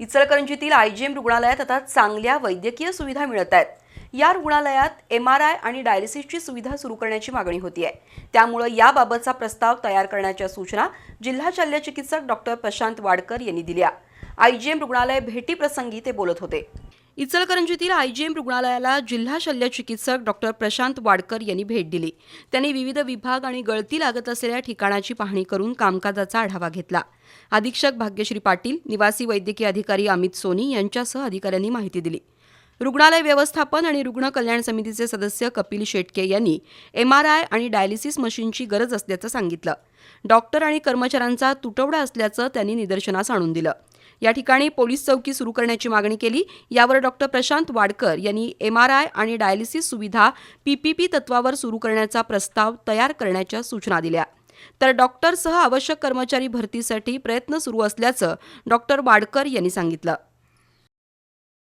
इचलकरंजीतील IgM रुग्णालयात आता चांगल्या वैद्यकीय सुविधा मिळत आहेत. या रुग्णालयात एम आर आय आणि डायलिसिसची सुविधा सुरू करण्याची मागणी होती आहे. त्यामुळं याबाबतचा प्रस्ताव तयार करण्याच्या सूचना जिल्हा शल्यचिकित्सक डॉक्टर प्रशांत वाडकर यांनी दिल्या. आयजीएम रुग्णालय भेटीप्रसंगी ते बोलत होते. इचलकरंजीतील आयजीएम रुग्णालयाला जिल्हा शल्यचिकित्सक डॉक्टर प्रशांत वाडकर यांनी भेट दिली. त्यांनी विविध विभाग आणि गळती लागत असलेल्या ठिकाणाची पाहणी करून कामकाजाचा आढावा घेतला. अधीक्षक भाग्यश्री पाटील निवासी वैद्यकीय अधिकारी अमित सोनी यांच्यासह अधिकाऱ्यांनी माहिती दिली. रुग्णालय व्यवस्थापन आणि रुग्ण कल्याण समितीचे सदस्य कपिल शेटके यांनी एम आर आय आणि डायलिसिस मशीनची गरज असल्याचं सांगितलं. डॉक्टर आणि कर्मचाऱ्यांचा तुटवडा असल्याचं त्यांनी निदर्शनास आणून दिलं. या ठिकाणी पोलीस चौकी सुरू करण्याची मागणी केली. यावर डॉक्टर प्रशांत वाडकर यांनी एम आर आय आणि डायलिसिस सुविधा पीपीपी तत्वावर सुरू करण्याचा प्रस्ताव तयार करण्याच्या सूचना दिल्या. तर डॉक्टरसह आवश्यक कर्मचारी भरतीसाठी प्रयत्न सुरू असल्याचं डॉक्टर वाडकर यांनी सांगितलं.